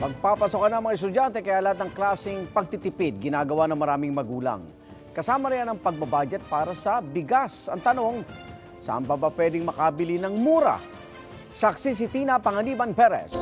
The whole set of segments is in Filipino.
Magpapasokan ng mga estudyante kaya lahat ng klaseng pagtitipid ginagawa ng maraming magulang. Kasama riyan ang pagbabudget para sa bigas. Ang tanong, saan pa ba pwedeng makabili ng mura? Saksi si Tina Panganiban Perez.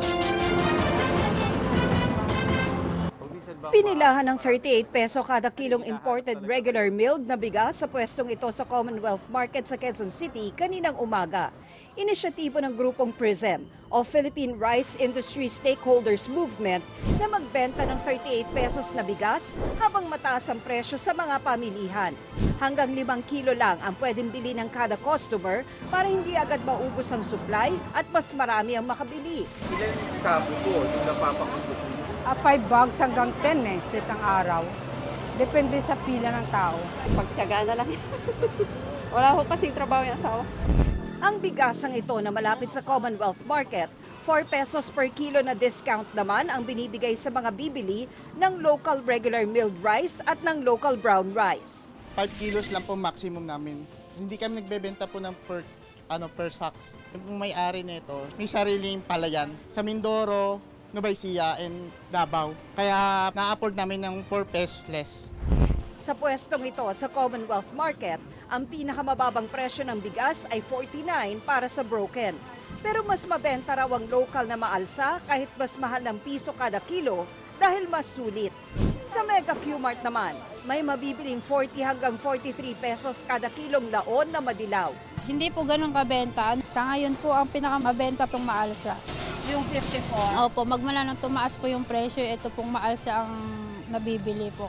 Pinilahan ng 38 peso kada kilong imported regular milled na bigas sa pwestong ito sa Commonwealth Market sa Quezon City kaninang umaga. Inisyatibo ng grupong PRISM o Philippine Rice Industry Stakeholders Movement na magbenta ng 38 pesos na bigas habang mataas ang presyo sa mga pamilihan. Hanggang 5 kilo lang ang pwedeng bili ng kada customer para hindi agad maubos ang supply at mas marami ang makabili. Ilan sabo po yung napapakubos niyo? Ah, five bags hanggang 10 eh, sa isang araw. Depende sa pila ng tao. Pagtyaga na lang. Wala ko kasing trabaho yung asawa. Ang bigasang ito na malapit sa Commonwealth Market, 4 pesos per kilo na discount naman ang binibigay sa mga bibili ng local regular milled rice at ng local brown rice. 5 kilos lang po maximum namin. Hindi kami nagbebenta po ng per ano per sacks. Yung may-ari nito, may sariling palayan sa Mindoro, Nueva Ecija, and Davao. Kaya na-afford namin ng 4 pesos less. Sa pwestong ito sa Commonwealth Market, ang pinakamababang presyo ng bigas ay 49 para sa broken. Pero mas mabenta raw ang local na maalsa kahit mas mahal ng piso kada kilo dahil mas sulit. Sa Mega Q-Mart naman, may mabibiling 40 hanggang 43 pesos kada kilong laon na madilaw. Hindi po ganun kabenta. Sa ngayon po, ang pinakamabenta pong maalsa. Yung 54? Opo, magmula nang tumaas po yung presyo, ito pong maalsa ang nabibili po.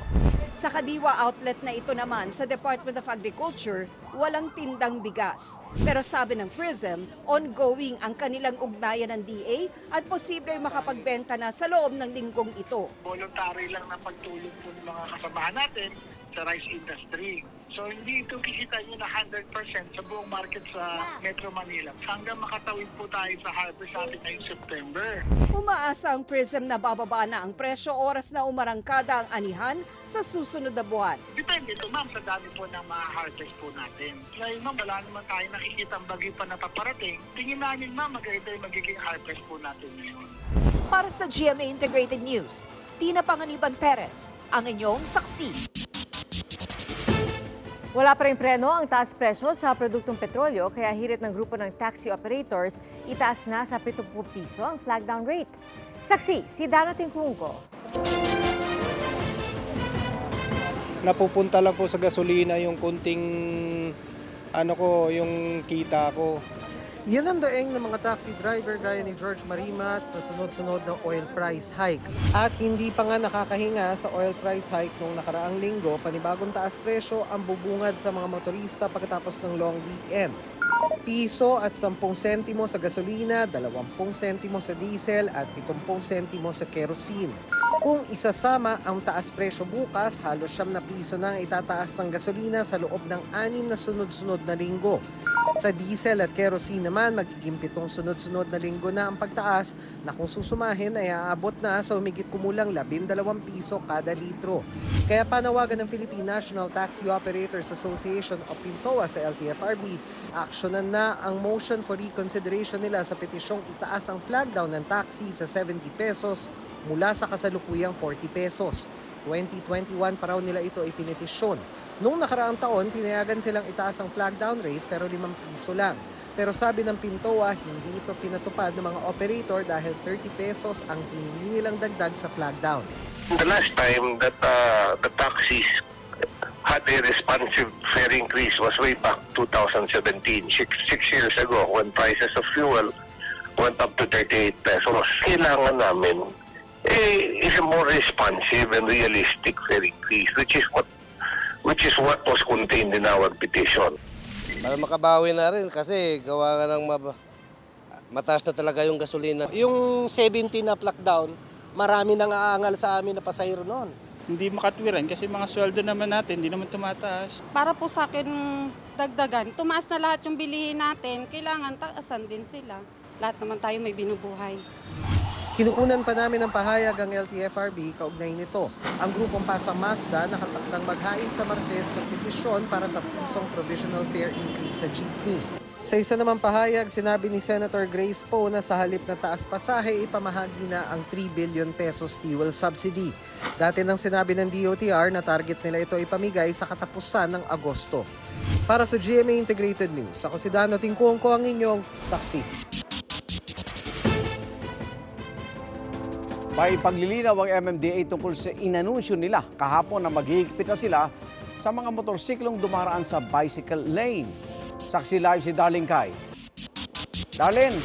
Sa Kadiwa outlet na ito naman sa Department of Agriculture, walang tindang bigas. Pero sabi ng PRISM, ongoing ang kanilang ugnayan ng DA at posible makapagbenta na sa loob ng linggong ito. voluntary lang na pagtulong po ng mga kasamahan natin sa rice industry. So hindi ito kikita nyo na 100% sa buong market sa Metro Manila hanggang makatawid po tayo sa harvest natin ngayong September. Umaasa ang PRISM na bababa na ang presyo oras na umarangkada ang anihan sa susunod na buwan. Depende ito ma'am sa dami po ng mga harvest po natin. Ngayon ma'am, wala naman tayo nakikita ang bagyo pa na paparating. Tingin namin ma'am, maganda yung magiging harvest po natin ngayon. Para sa GMA Integrated News, Tina Panganiban Perez, ang inyong saksi. Wala pa rin preno ang taas presyo sa produktong petrolyo kaya hirit ng grupo ng taxi operators, itaas na sa 70 piso ang flag down rate. Saksi, si Dano Tingkungko. napupunta lang po sa gasolina yung kunting ano ko, yung kita ko. Yan ang daeng ng mga taxi driver gaya ni George Marimat sa sunod-sunod ng oil price hike. At hindi pa nga nakakahinga sa oil price hike nung nakaraang linggo, panibagong taas presyo ang bubungad sa mga motorista pagkatapos ng long weekend. Piso at 10 sentimo sa gasolina, 20 sentimo sa diesel at 70 sentimo sa kerosene. Kung isasama ang taas presyo bukas, halos siyam na piso na ang itataas ng gasolina sa loob ng anim na sunod-sunod na linggo. Sa diesel at kerosene naman, magiging pitong sunod-sunod na linggo na ang pagtaas na kung susumahin ay aabot na sa umigit kumulang 12 piso kada litro. Kaya panawagan ng Philippine National Taxi Operators Association o PINTOA sa LTFRB, aksyonan na ang motion for reconsideration nila sa petisyong itaas ang flag down ng taxi sa 70 pesos mula sa kasalukuyang 40 pesos. 2021 pa raw nila ito ipinetisyon. Noong nakaraang taon, pinayagan silang itaas ang flag down rate pero 5 piso lang. Pero sabi ng Pintoa, hindi ito pinatupad ng mga operator dahil 30 pesos ang hiningi nilang dagdag sa flag down. The last time that uh, the taxis had a responsive fare increase was way back 2017, six, six years ago, when prices of fuel went up to 38 pesos. Kailangan namin eh, is a more responsive and realistic fare increase, which is what which is what was contained in our petition. Para makabawi na rin kasi gawa nga ng mab- mataas na talaga yung gasolina. Yung 70 na flag down, marami nang aangal sa amin na pasahero noon. Hindi makatwiran kasi mga sweldo naman natin, hindi naman tumataas. Para po sa akin dagdagan, tumaas na lahat yung bilihin natin, kailangan taasan din sila. Lahat naman tayo may binubuhay. Kinukunan pa namin ng pahayag ang LTFRB kaugnay nito. Ang grupong Pasang Mazda nakatakdang maghain sa Martes ng petisyon para sa pisong provisional fare increase sa jeepney. Sa isa namang pahayag, sinabi ni Senator Grace Poe na sa halip na taas pasahe, ipamahagi na ang 3 billion pesos fuel subsidy. Dati nang sinabi ng DOTR na target nila ito ipamigay sa katapusan ng Agosto. Para sa GMA Integrated News, ako si Dano Tingkuangko ang inyong saksi. May paglilinaw ang MMDA tungkol sa inanunsyo nila kahapon na maghihigpit na sila sa mga motorsiklong dumaraan sa bicycle lane. Saksi live si Darling Kai. Darlene,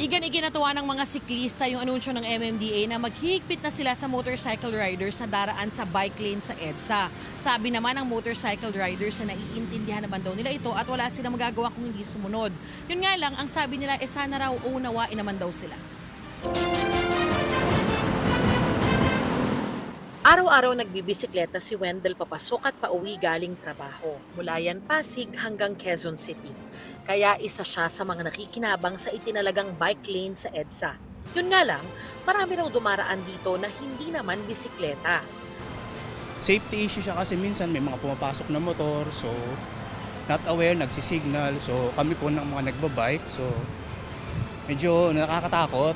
Igan-iginatuwa ng mga siklista yung anunsyo ng MMDA na maghihigpit na sila sa motorcycle riders na daraan sa bike lane sa EDSA. Sabi naman ng motorcycle riders na naiintindihan naman daw nila ito at wala silang magagawa kung hindi sumunod. Yun nga lang, ang sabi nila, eh sana raw unawain naman daw sila. Araw-araw nagbibisikleta si Wendell papasok at pauwi galing trabaho. Mula yan Pasig hanggang Quezon City. Kaya isa siya sa mga nakikinabang sa itinalagang bike lane sa EDSA. Yun nga lang, marami raw dumaraan dito na hindi naman bisikleta. Safety issue siya kasi minsan may mga pumapasok na motor, so not aware, nagsisignal. So kami po ng mga nagbabike, so medyo nakakatakot.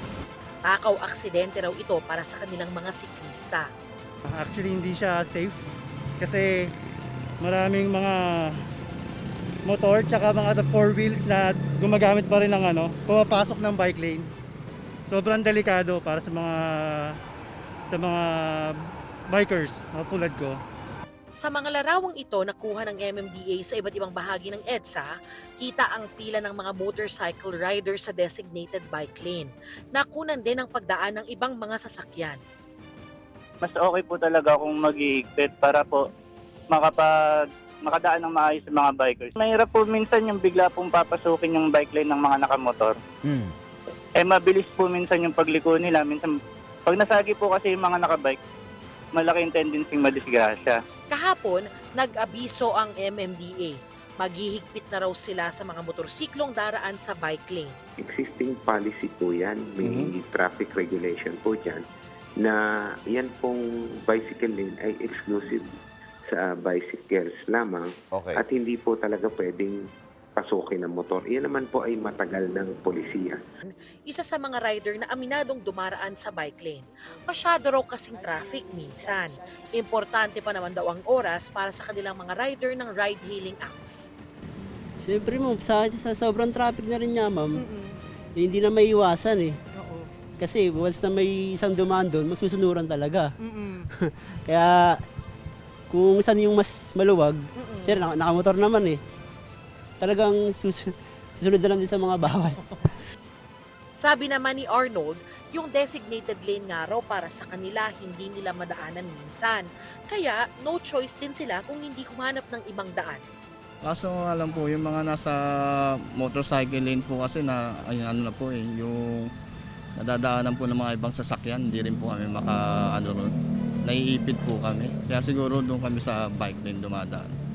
Takaw aksidente raw ito para sa kanilang mga siklista. Actually, hindi siya safe kasi maraming mga motor tsaka mga four wheels na gumagamit pa rin ng ano, pumapasok ng bike lane. Sobrang delikado para sa mga sa mga bikers na tulad ko. Sa mga larawang ito nakuha ng MMDA sa iba't ibang bahagi ng EDSA, kita ang pila ng mga motorcycle riders sa designated bike lane. Nakunan din ang pagdaan ng ibang mga sasakyan. Mas okay po talaga kung maghihigpit para po makapag makadaan ng maayos sa mga bikers. Mahirap po minsan yung bigla pong papasukin yung bike lane ng mga nakamotor. hmm. Eh mabilis po minsan yung pagliko nila. Minsan, pag nasagi po kasi yung mga nakabike, malaki yung tendency madisgrasya. Kahapon, nag-abiso ang MMDA. Maghihigpit na raw sila sa mga motorsiklong daraan sa bike lane. Existing policy po yan, may traffic regulation po dyan, na yan pong bicycle lane ay exclusive sa bicycles lamang Okay. at hindi po talaga pwedeng pasukin ng motor. Iyan naman po ay matagal ng polisiya. Isa sa mga rider na aminadong dumaraan sa bike lane. Masyado raw kasing traffic minsan. Importante pa naman daw ang oras para sa kanilang mga rider ng ride-hailing apps. Siyempre ma'am, sa, sa sobrang traffic na rin niya ma'am, eh, hindi na may iwasan eh. Kasi once na may isang dumaan doon, magsusunuran talaga. Kaya kung saan yung mas maluwag, sir, naka- nakamotor naman eh. Talagang sus- susunod na lang din sa mga bawal. Sabi naman ni Arnold, yung designated lane nga raw para sa kanila hindi nila madaanan minsan. Kaya no choice din sila kung hindi humanap ng ibang daan. Kaso nga lang po, yung mga nasa motorcycle lane po kasi na, ay, ano na po eh, yung nadadaanan po ng mga ibang sasakyan, hindi rin po kami maka, ano naiipit po kami. Kaya siguro doon kami sa bike lane dumadaan.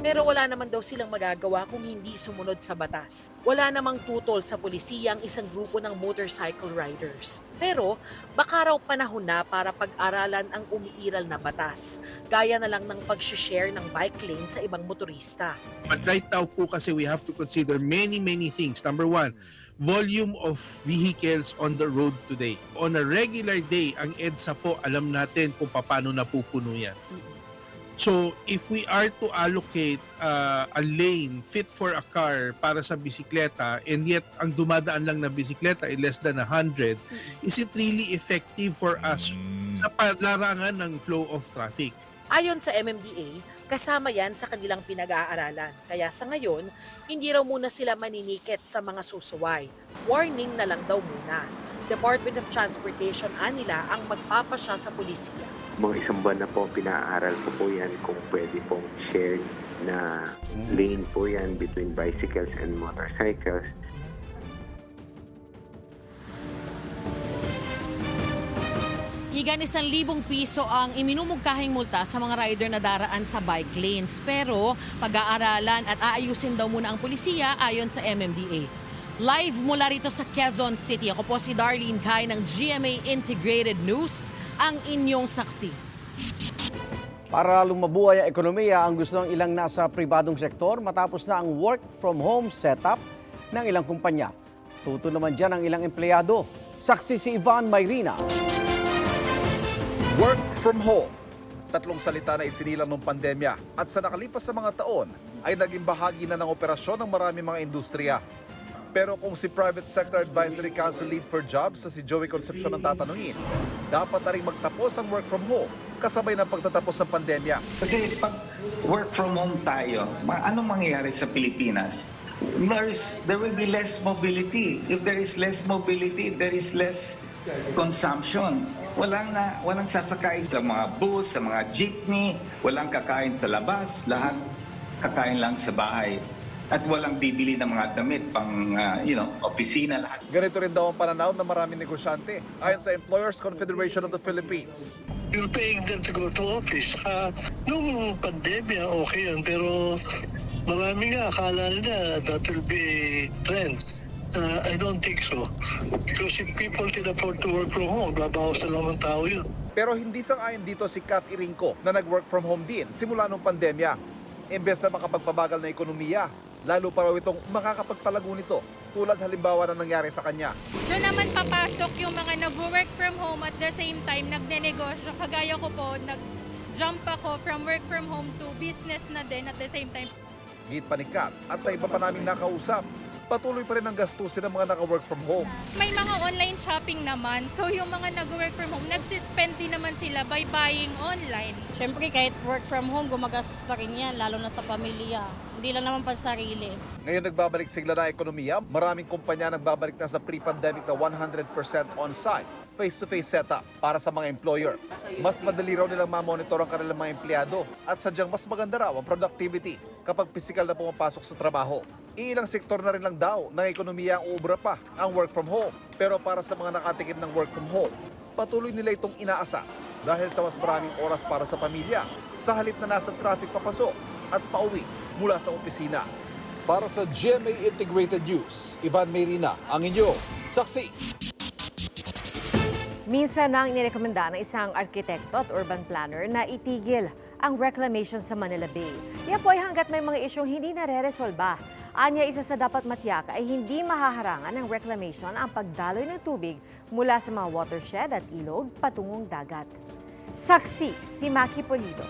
Pero wala naman daw silang magagawa kung hindi sumunod sa batas. Wala namang tutol sa polisiya ang isang grupo ng motorcycle riders. Pero baka raw panahon na para pag-aralan ang umiiral na batas. Gaya na lang ng pag-share ng bike lane sa ibang motorista. But right now po kasi we have to consider many, many things. Number one, volume of vehicles on the road today. On a regular day, ang EDSA po, alam natin kung paano napupuno yan. So, if we are to allocate uh, a lane fit for a car para sa bisikleta and yet ang dumadaan lang na bisikleta ay less than 100, is it really effective for us sa palarangan ng flow of traffic? Ayon sa MMDA, kasama yan sa kanilang pinag-aaralan. Kaya sa ngayon, hindi raw muna sila maninikit sa mga susuway. Warning na lang daw muna. Department of Transportation anila ang magpapasya sa pulisya. Mga isang buwan na po, pinaaral ko po yan kung pwede pong shared na lane po yan between bicycles and motorcycles. Higan isang libong piso ang iminumugkahing multa sa mga rider na daraan sa bike lanes. Pero pag-aaralan at aayusin daw muna ang pulisya ayon sa MMDA. Live mula rito sa Quezon City. Ako po si Darlene Kai ng GMA Integrated News, ang inyong saksi. Para lumabuhay ang ekonomiya, ang gusto ng ilang nasa pribadong sektor matapos na ang work from home setup ng ilang kumpanya. Tuto naman dyan ang ilang empleyado. Saksi si Ivan Mayrina. Work from home. Tatlong salita na isinilang ng pandemya at sa nakalipas sa mga taon ay naging bahagi na ng operasyon ng marami mga industriya. Pero kung si Private Sector Advisory Council Lead for Jobs na si Joey Concepcion ang tatanungin, dapat na rin magtapos ang work from home kasabay ng pagtatapos ng pandemya. Kasi pag work from home tayo, anong mangyayari sa Pilipinas? There's, there will be less mobility. If there is less mobility, there is less consumption. Walang na walang sasakay sa mga bus, sa mga jeepney, walang kakain sa labas, lahat kakain lang sa bahay. At walang bibili ng mga damit pang ah, you know, opisina lahat. Ganito rin daw ang pananaw ng maraming negosyante ayon sa Employers Confederation of the Philippines. You're paying them to go to office. Saka, nung pandemya, okay yun. Pero marami nga akala nila that will be trend. Uh, I don't think so. Because if people can afford to work from home, babawas na lang ng tao yun. Pero hindi sang-ayon dito si Kat Iringco na nag-work from home din simula nung pandemya. Imbes na makapagpabagal na ekonomiya, lalo pa raw itong makakapagpalago nito tulad halimbawa na nangyari sa kanya. Doon naman papasok yung mga nag-work from home at the same time nagne-negosyo. Kagaya ko po, nag-jump ako from work from home to business na din at the same time. Git pa ni Kat at may iba pa naming nakausap. Patuloy pa rin ang gastusin ng mga naka-work from home. May mga online shopping naman. So yung mga nag-work from home, nagsispend din naman sila by buying online. Siyempre kahit work from home, gumagastos pa rin yan, lalo na sa pamilya. Hindi lang naman pa sarili. Ngayon nagbabalik sigla na ekonomiya, maraming kumpanya nagbabalik na sa pre-pandemic na 100% on-site, face-to-face setup para sa mga employer. Mas madali raw nilang mamonitor ang kanilang mga empleyado at sadyang mas maganda raw ang productivity kapag physical na pumapasok sa trabaho. Ilang sektor na rin lang daw ng ekonomiya ang uubra pa ang work from home. Pero para sa mga nakatikim ng work from home, patuloy nila itong inaasa dahil sa mas maraming oras para sa pamilya sa halip na nasa traffic papasok at pauwi mula sa opisina. Para sa GMA Integrated News, Ivan Merina, ang inyo, saksi. Minsan nang inirekomenda ng isang arkitekto at urban planner na itigil ang reclamation sa Manila Bay. Yan po ay hanggat may mga isyong hindi nare-resolba. Anya, isa sa dapat matiyak ay hindi mahaharangan ng reclamation ang pagdaloy ng tubig mula sa mga watershed at ilog patungong dagat. Saksi si Maki Polido.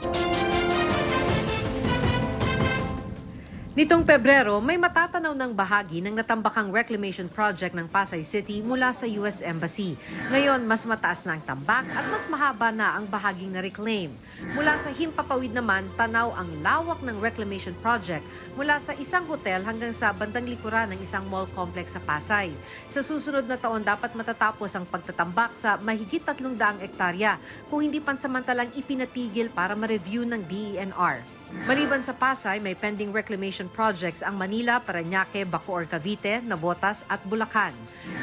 Nitong Pebrero, may matatanaw ng bahagi ng natambakang reclamation project ng Pasay City mula sa US Embassy. Ngayon, mas mataas na ang tambak at mas mahaba na ang bahaging na-reclaim. Mula sa Himpapawid naman, tanaw ang lawak ng reclamation project mula sa isang hotel hanggang sa bandang likuran ng isang mall complex sa Pasay. Sa susunod na taon, dapat matatapos ang pagtatambak sa mahigit 300 ektarya kung hindi pansamantalang ipinatigil para ma-review ng DENR. Maliban sa Pasay, may pending reclamation projects ang Manila, Paranaque, Bacoor, Cavite, Navotas at Bulacan.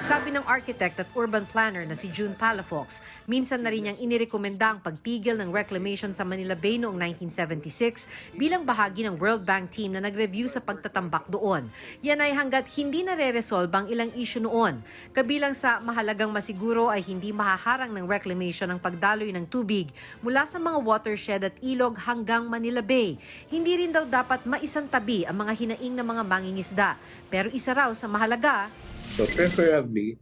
Sabi ng architect at urban planner na si June Palafox, minsan na rin niyang inirekomenda ang pagtigil ng reclamation sa Manila Bay noong 1976 bilang bahagi ng World Bank team na nag-review sa pagtatambak doon. Yan ay hanggat hindi nare-resolve ang ilang issue noon. Kabilang sa mahalagang masiguro ay hindi mahaharang ng reclamation ang pagdaloy ng tubig mula sa mga watershed at ilog hanggang Manila Bay. Hindi rin daw dapat maisantabi ang mga hinaing ng mga mangingisda. Pero isa raw sa mahalaga, So preferably,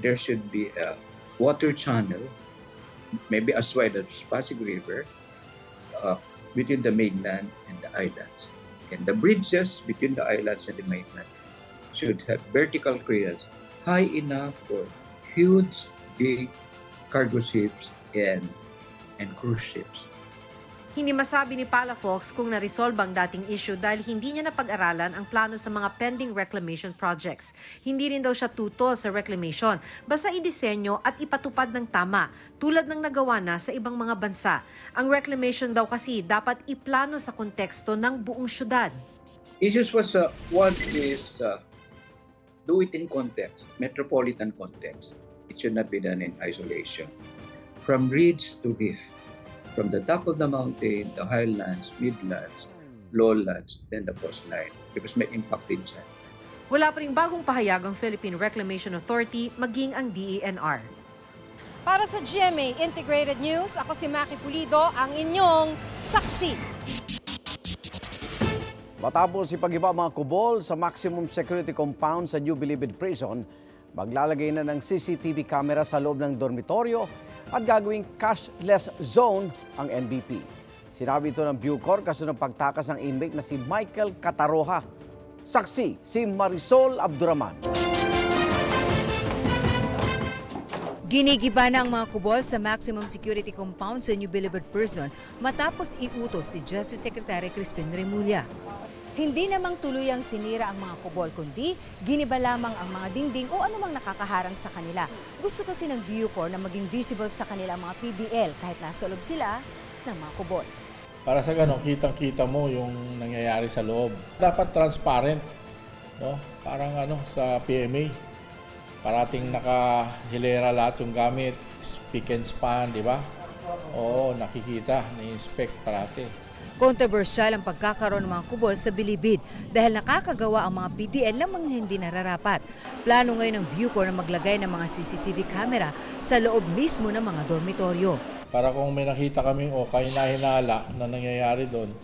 there should be a water channel, maybe as wide as Pasig River, uh, between the mainland and the islands. And the bridges between the islands and the mainland should have vertical clearance high enough for huge, big cargo ships and and cruise ships. Hindi masabi ni Palafox kung na-resolve ang dating issue dahil hindi niya napag-aralan ang plano sa mga pending reclamation projects. Hindi rin daw siya tutol sa reclamation, basta idisenyo at ipatupad ng tama, tulad ng nagawa na sa ibang mga bansa. Ang reclamation daw kasi dapat iplano sa konteksto ng buong syudad. Issues was uh, one is uh, do it in context, metropolitan context. It should not be done in isolation. From ridge to reef, from the top of the mountain, the highlands, midlands, lowlands, then the coastline, because may impact din siya. Wala pa ring bagong pahayag ang Philippine Reclamation Authority maging ang DENR. Para sa GMA Integrated News, ako si Maki Pulido, ang inyong saksi. Matapos ipag-iba mga kubol sa maximum security compound sa New Bilibid Prison, maglalagay na ng CCTV camera sa loob ng dormitoryo at gagawing cashless zone ang NBP. Sinabi ito ng Bucor kasunod pagtakas ng inmate na si Michael Cataroha. Saksi si Marisol Abduraman. Ginigiba na ang mga kubol sa maximum security compound sa New Bilibid Prison matapos iutos si Justice Secretary Crispin Remulla. Hindi namang tuluyang sinira ang mga kubol, kundi giniba lamang ang mga dingding o anumang nakakaharang sa kanila. Gusto kasi ng Bucor na maging visible sa kanila ang mga PBL kahit nasa loob sila ng mga kubol. Para sa ganun, kitang-kita mo yung nangyayari sa loob. Dapat transparent, no? Parang ano sa PMA. Parating nakahilera lahat yung gamit, speak and span, di ba? Oo, nakikita, ni-inspect parati. Kontrobersyal ang pagkakaroon ng mga kubol sa Bilibid dahil nakakagawa ang mga PDL ng mga hindi nararapat. Plano ngayon ng Bucor na maglagay ng mga CCTV camera sa loob mismo ng mga dormitoryo. Para kung may nakita kaming o kahinahinala na nangyayari doon,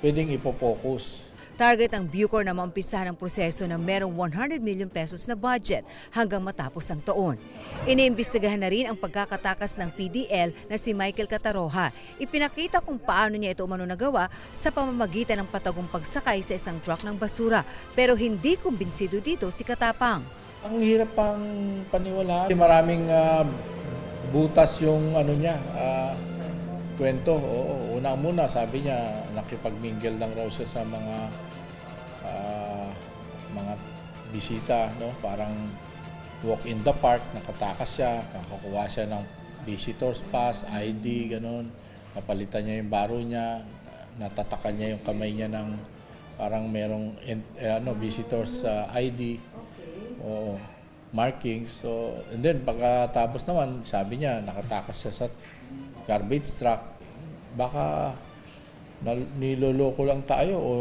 pwedeng ipopokus. Target ang Bucor na maumpisahan ang proseso na merong 100 million pesos na budget hanggang matapos ang taon. Iniimbestigahan na rin ang pagkakatakas ng PDL na si Michael Cataroha. Ipinakita kung paano niya ito umano nagawa sa pamamagitan ng patagong pagsakay sa isang truck ng basura. Pero hindi kumbinsido dito si Katapang. Ang hirap pang paniwalaan. Maraming ah, butas yung ano niya, ah, kwento. Oo, una muna sabi niya nakipagmingle lang raw siya sa mga ah, mga bisita, no? Parang walk in the park, nakatakas siya, nakakuha siya ng visitors pass, ID, ganun. Napalitan niya yung baro niya, natatakan niya yung kamay niya ng parang merong in- eh, ano visitors sa ID. Oo, markings. So, and then pagkatapos naman, sabi niya, nakatakas siya sa garbage truck. Baka niloloko lang tayo o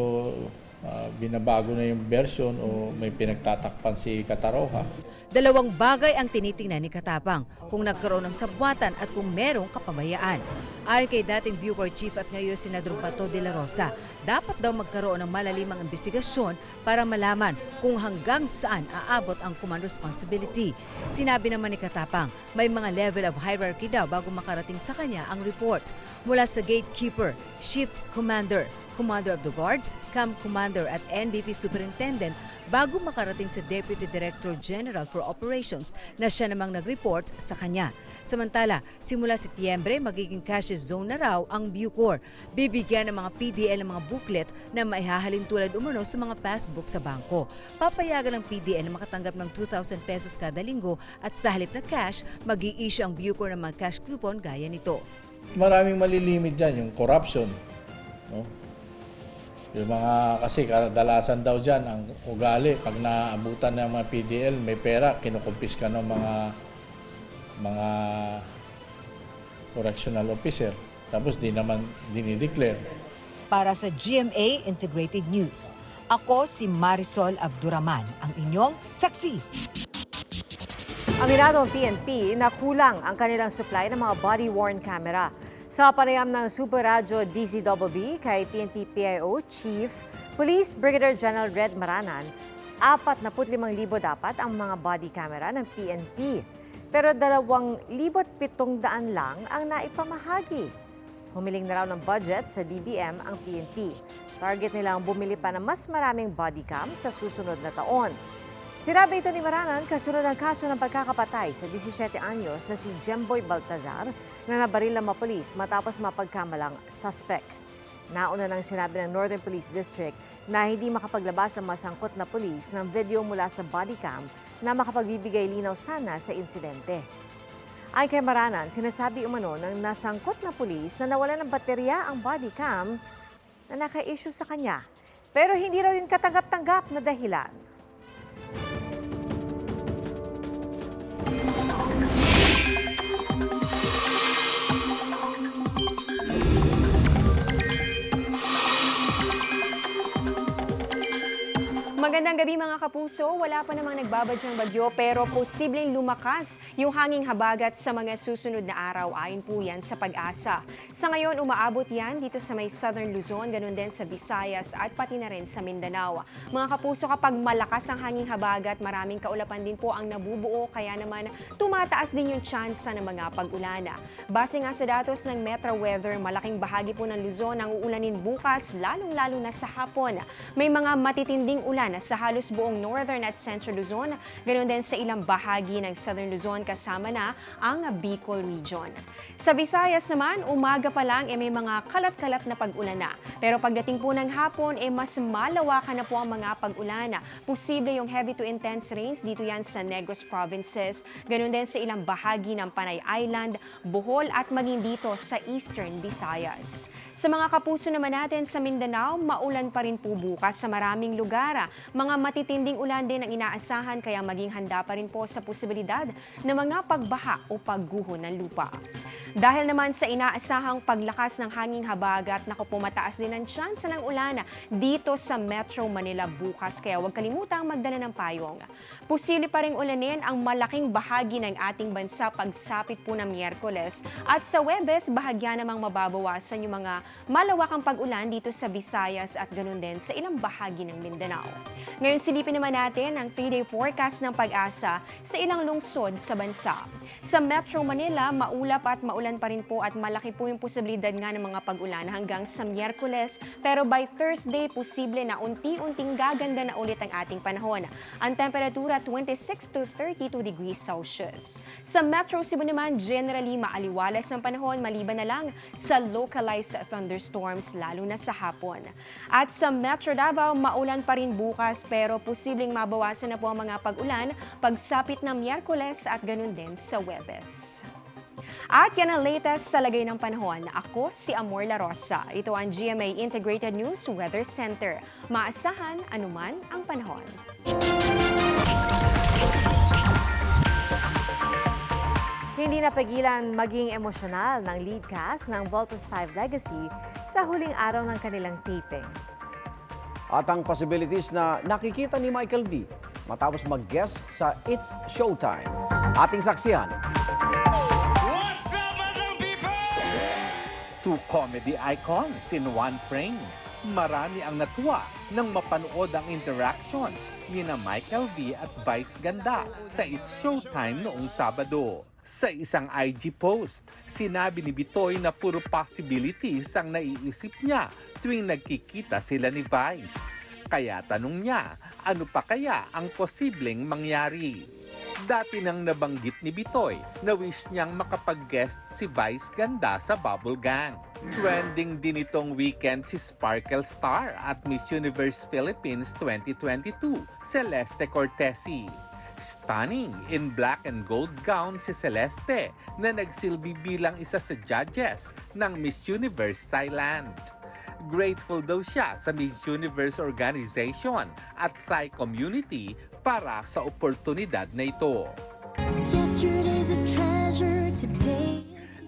ah, binabago na yung version o may pinagtatakpan si Kataroha. Dalawang bagay ang tinitingnan ni Katapang, kung nagkaroon ng sabwatan at kung merong kapabayaan. Ayon kay dating Bucor Chief at ngayon Senador Bato de la Rosa, dapat daw magkaroon ng malalimang investigasyon para malaman kung hanggang saan aabot ang command responsibility. Sinabi naman ni Katapang, may mga level of hierarchy daw bago makarating sa kanya ang report. Mula sa gatekeeper, shift commander, commander of the guards, camp commander at NBP superintendent bago makarating sa Deputy Director General for Operations na siya namang nag-report sa kanya. Samantala, simula Setyembre, magiging cash zone na raw ang Bucor. Bibigyan ng mga PDL ng mga booklet na maihahalin tulad umano sa mga passbook sa bangko. Papayagan ng PDL na makatanggap ng 2,000 pesos kada linggo at sa halip na cash, mag issue ang Bucor ng mga cash coupon gaya nito. Maraming malilimit dyan, yung corruption. No? Yung mga, kasi kadalasan daw dyan, ang ugali, pag naabutan ng mga PDL, may pera, kinukumpiska ng mga mga correctional officer. Tapos di naman dinideclare. Para sa GMA Integrated News, ako si Marisol Abduraman, ang inyong saksi. Aminado ang PNP na kulang ang kanilang supply ng mga body-worn camera. Sa panayam ng Super Radyo DZBB kay PNP PIO Chief Police Brigadier General Red Maranan, 45,000 dapat ang mga body camera ng PNP. Pero 2,700 lang ang naipamahagi. Humiling na raw ng budget sa DBM ang PNP. Target nila ang bumili pa ng mas maraming body cam sa susunod na taon. Sinabi ito ni Maranan kasunod ang kaso ng pagkakapatay sa 17 anyos na si Jemboy Baltazar na nabaril ng mga polis matapos mapagkamalang suspect. Nauna nang sinabi ng Northern Police District na hindi makapaglabas ang masangkot na polis ng video mula sa body cam na makapagbibigay linaw sana sa insidente. Ay kay Maranan, sinasabi umano ng nasangkot na pulis na nawala ng baterya ang body cam na naka-issue sa kanya. Pero hindi raw yun katanggap-tanggap na dahilan. Magandang gabi mga kapuso. Wala pa namang nagbabadyang bagyo pero posibleng lumakas yung hanging habagat sa mga susunod na araw ayon po yan sa pag-asa. Sa ngayon, umaabot yan dito sa may Southern Luzon, ganun din sa Visayas at pati na rin sa Mindanao. Mga kapuso, kapag malakas ang hanging habagat, maraming kaulapan din po ang nabubuo kaya naman tumataas din yung tsansa ng mga pag-ulana. Base nga sa datos ng Metro Weather, malaking bahagi po ng Luzon ang uulanin bukas, lalong-lalo na sa hapon. May mga matitinding ulan sa halos buong Northern at Central Luzon, ganoon din sa ilang bahagi ng Southern Luzon kasama na ang Bicol Region. Sa Visayas naman, umaga pa lang eh may mga kalat-kalat na pag-ulan na. Pero pagdating po ng hapon, eh mas malawakan na po ang mga pag-ulan. Posible yung heavy to intense rains dito yan sa Negros provinces, ganoon din sa ilang bahagi ng Panay Island, Bohol at maging dito sa Eastern Visayas. Sa mga kapuso naman natin sa Mindanao, maulan pa rin po bukas sa maraming lugar. Mga matitinding ulan din ang inaasahan kaya maging handa pa rin po sa posibilidad ng mga pagbaha o pagguho ng lupa. Dahil naman sa inaasahang paglakas ng hanging habagat, naku po mataas din ang tsansa ng ulan dito sa Metro Manila bukas kaya huwag kalimutang magdala ng payong. Posible pa rin ulanin ang malaking bahagi ng ating bansa pagsapit po ng Miyerkules at sa Webes bahagya namang mababawasan yung mga malawakang pag-ulan dito sa Visayas at ganun din sa ilang bahagi ng Mindanao. Ngayon silipin naman natin ang 3-day forecast ng pag-asa sa ilang lungsod sa bansa. Sa Metro Manila, maulap at maulan pa rin po at malaki po yung posibilidad nga ng mga pag-ulan hanggang sa Miyerkules. Pero by Thursday, posible na unti-unting gaganda na ulit ang ating panahon. Ang temperatura 26 to 32 degrees Celsius. Sa Metro Cebu naman, generally maaliwalas ang panahon maliban na lang sa localized thunderstorms lalo na sa hapon. At sa Metro Davao, maulan pa rin bukas pero posibleng mabawasan na po ang mga pag-ulan pagsapit ng Miyerkules at ganun din sa Webes. At yan ang latest sa lagay ng panahon. Ako si Amor La Rosa. Ito ang GMA Integrated News Weather Center. Maasahan anuman ang panahon. Hindi napigilan maging emosyonal ng lead cast ng Voltas 5 Legacy sa huling araw ng kanilang taping. At ang possibilities na nakikita ni Michael V matapos mag-guest sa It's Showtime. Ating saksihan. Two comedy icons in one frame. Marami ang natuwa nang mapanood ang interactions ni na Michael V at Vice Ganda sa It's Showtime noong Sabado. Sa isang IG post, sinabi ni Bitoy na puro possibilities ang naiisip niya tuwing nagkikita sila ni Vice. Kaya tanong niya, ano pa kaya ang posibleng mangyari? Dati nang nabanggit ni Bitoy na wish niyang makapag-guest si Vice Ganda sa Bubble Gang. Trending din itong weekend si Sparkle Star at Miss Universe Philippines 2022, Celeste Cortesi. Stunning in black and gold gown si Celeste na nagsilbi bilang isa sa judges ng Miss Universe Thailand. Grateful daw siya sa Miss Universe organization at Thai community para sa oportunidad na ito.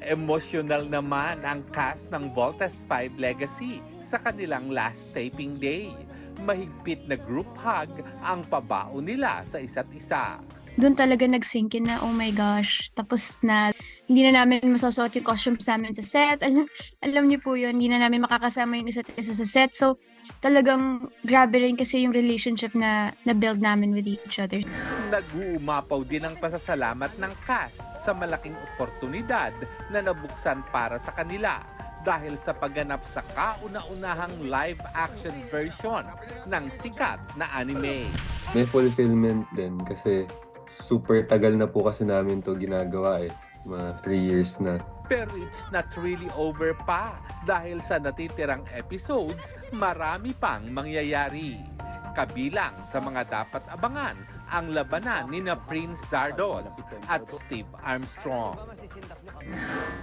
Emotional naman ang cast ng Voltas 5 Legacy sa kanilang last taping day. Mahigpit na group hug ang pabao nila sa isa't isa. doon talaga nag-sink in na, oh my gosh, tapos na, hindi na namin masasuot yung costumes namin sa set. Alam, alam niyo po yun, hindi na namin makakasama yung isa't isa sa set. So, talagang grabe rin kasi yung relationship na na-build namin with each other. Nag-uumapaw din ang pasasalamat ng cast sa malaking oportunidad na nabuksan para sa kanila dahil sa pagganap sa kauna-unahang live-action version ng sikat na anime. May fulfillment din kasi super tagal na po kasi namin to ginagawa eh. Mga 3 years na. Pero it's not really over pa dahil sa natitirang episodes, marami pang mangyayari. Kabilang sa mga dapat abangan ang labanan ni na Prince Zardos at Steve Armstrong.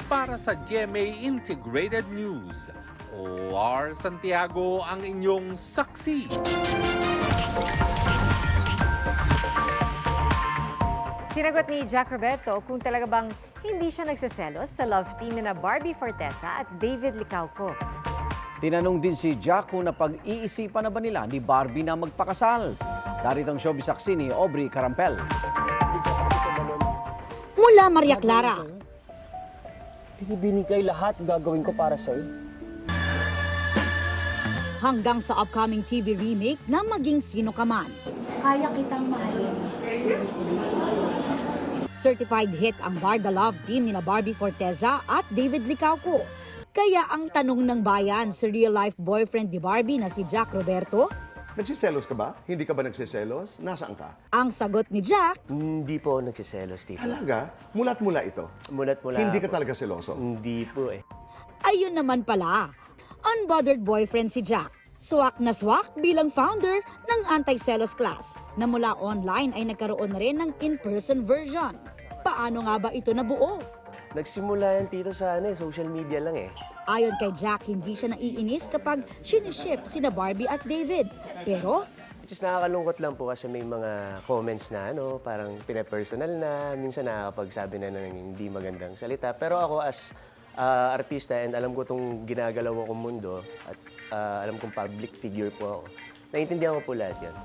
Para sa GMA Integrated News, OR Santiago ang inyong saksi. Sinagot ni Jack Roberto kung talaga bang hindi siya nagseselos sa love team na Barbie Fortesa at David Licauco. Tinanong din si Jack kung napag-iisipan na ba nila ni Barbie na magpakasal. Darito ang showbiz saksi ni Aubrey Carampel. Mula Maria Clara, Binibinigay lahat gagawin ko para sa'yo. hanggang sa upcoming TV remake na Maging Sino Ka Man. Kaya kitang mahalin. Certified hit ang Barda Love team nina Barbie Forteza at David Licauco. Kaya ang tanong ng bayan sa real-life boyfriend ni Barbie na si Jack Roberto, Nagsiselos ka ba? Hindi ka ba nagsiselos? Nasaan ka? ang sagot ni Jack, Hindi po ako nagsiselos, tito. Talaga? Mulat mula ito. Mulat mula Hindi ka talaga seloso. Hindi po eh. ayun naman pala, unbothered boyfriend si Jack. Swak na swak bilang founder ng Anti-Selos Class na mula online ay nagkaroon na rin ng in-person version. Paano nga ba ito nabuo? Nagsimula yan, tito, sa ano, eh, social media lang eh. Ayon kay Jack, hindi siya naiinis kapag siniship sina Barbie at David. Pero Which is nakakalungkot lang po kasi may mga comments na ano, parang pinapersonal na, minsan nakakapagsabi na ng hindi magandang salita. Pero ako as ah, artista and alam ko itong ginagalaw akong mundo at ah, alam kong public figure po ako, naiintindihan ko po lahat yan.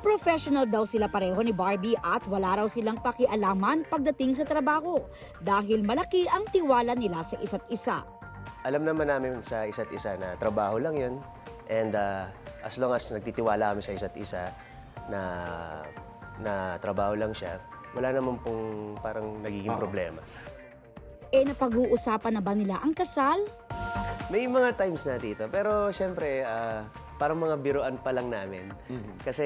Professional daw sila pareho ni Barbie at wala raw silang pakialaman pagdating sa trabaho dahil malaki ang tiwala nila sa isa't isa. Alam naman namin sa isa't isa na trabaho lang yun. And ah, as long as nagtitiwala kami sa isa't isa na, na trabaho lang siya, wala naman pong parang nagiging problema. Eh napag-uusapan na ba nila ang kasal? May mga times na dito, pero syempre, ah, parang mga biruan pa lang namin. Kasi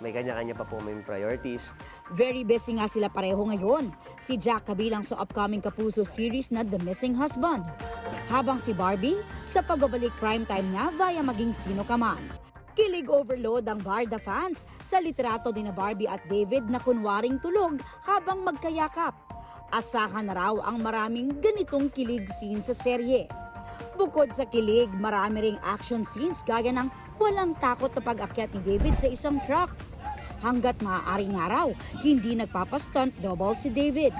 may kanya-kanya pa po may priorities. Very busy nga sila pareho ngayon. Si Jack kabilang sa upcoming Kapuso series na The Missing Husband. Habang si Barbie sa pagbabalik primetime niya via Maging Sino Ka Man. Kilig overload ang Barda fans sa litrato ni na Barbie at David na kunwaring tulog habang magkayakap. Asahan na raw ang maraming ganitong kilig scene sa serye. Bukod sa kilig, marami ring action scenes gaya ng walang takot na pag-akyat ni David sa isang truck. Hanggat maaari nga raw, hindi nagpapastunt double si David.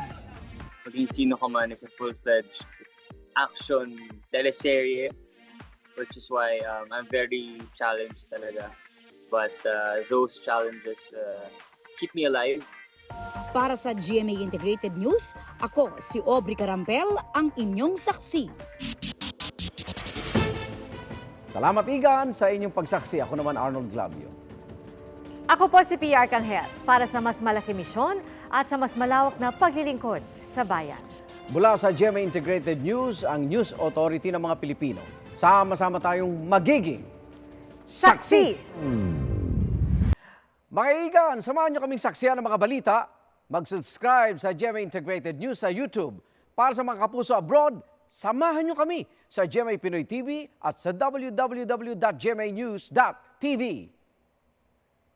maging sino ka man is a full-fledged action teleserye which is why um, I'm very challenged talaga. But uh, those challenges uh, keep me alive. Para sa GMA Integrated News, ako si Aubrey Carampel, ang inyong saksi. Salamat Igan sa inyong pagsaksi. Ako naman Arnold Glavio. Ako po si PR Kanghet para sa mas malaki misyon at sa mas malawak na paglilingkod sa bayan. Mula sa GMA Integrated News, ang News Authority ng mga Pilipino. Sama-sama tayong magiging Saksi! Mga igan, samahan nyo kaming saksiyan ng mga balita. Mag-subscribe sa GMA Integrated News sa YouTube. Para sa mga kapuso abroad, samahan nyo kami sa GMA Pinoy TV at sa www.gmanews.tv.